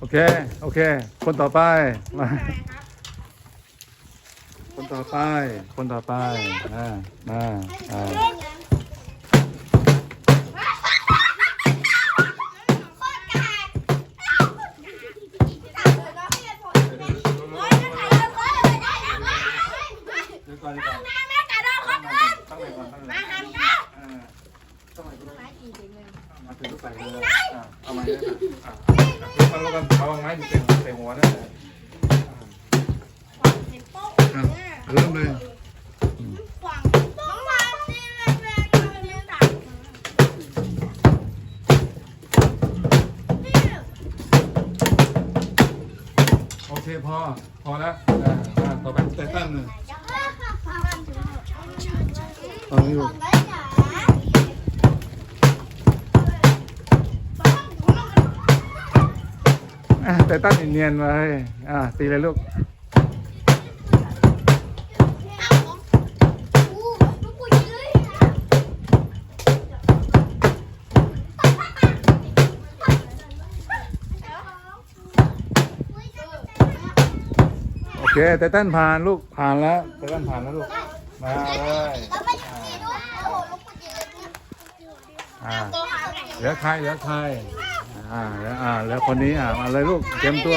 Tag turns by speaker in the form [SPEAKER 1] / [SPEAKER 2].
[SPEAKER 1] โอเค โอเค คนต่อไป มา คนต่อไป คนต่อไป อ่า มา อ่า เดี๋ยวก่อนดีกว่าตั้งไหนก่อนตั้งไหนก่อนตั้งไหนก่อนอ่าตั้งไหนก่อน มาถึงก็ใส่เลยอ่าเอามาเนี่ยอะอะมาลงกันเอาไม้เต็มเต็มหัวนะอะเริ่มเลยโอเคพอพอแล้วอ่าอ่าต่อไปไตตันหนึ่งตอนนี้อยู่ อะไตตันเนียนๆมาเลยอ่าตีเลยลูกโอเคไตตันผ่านลูกผ่านแล้วไตตันผ่านแล้วลูกมาเลยอ่าเหลือใครเหลือใคร อ่าแล้วอ่าแล้วคนนี้อ่าอะไรลูกเตรียมตัว